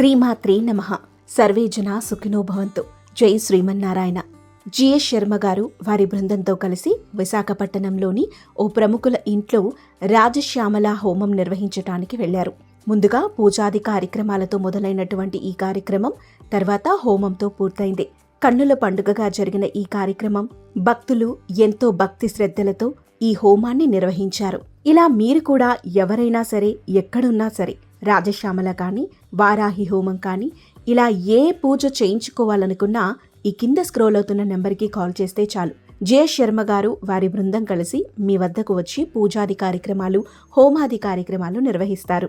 శ్రీమాత్రే నమ. సర్వే జన సుఖినోభవంతు జై శ్రీమన్నారాయణ. జిఎస్ శర్మ గారు వారి బృందంతో కలిసి విశాఖపట్టణంలోని ఓ ప్రముఖుల ఇంట్లో రాజశ్యామల హోమం నిర్వహించటానికి వెళ్ళారు ముందుగా పూజాది కార్యక్రమాలతో మొదలైనటువంటి ఈ కార్యక్రమం తర్వాత హోమంతో పూర్తయింది. కన్నుల పండుగగా జరిగిన ఈ కార్యక్రమం భక్తులు ఎంతో భక్తి శ్రద్ధలతో ఈ హోమాన్ని నిర్వహించారు. ఇలా మీరు కూడా ఎవరైనా సరే ఎక్కడున్నా సరే రాజశ్యామల కానీ వారాహి హోమం కానీ ఇలా ఏ పూజ చేయించుకోవాలనుకున్నా ఈ కింద స్క్రోల్ అవుతున్న నెంబర్కి కాల్ చేస్తే చాలు. జే. శర్మ గారు వారి బృందం కలిసి మీ వద్దకు వచ్చి పూజాది కార్యక్రమాలు హోమాది కార్యక్రమాలు నిర్వహిస్తారు.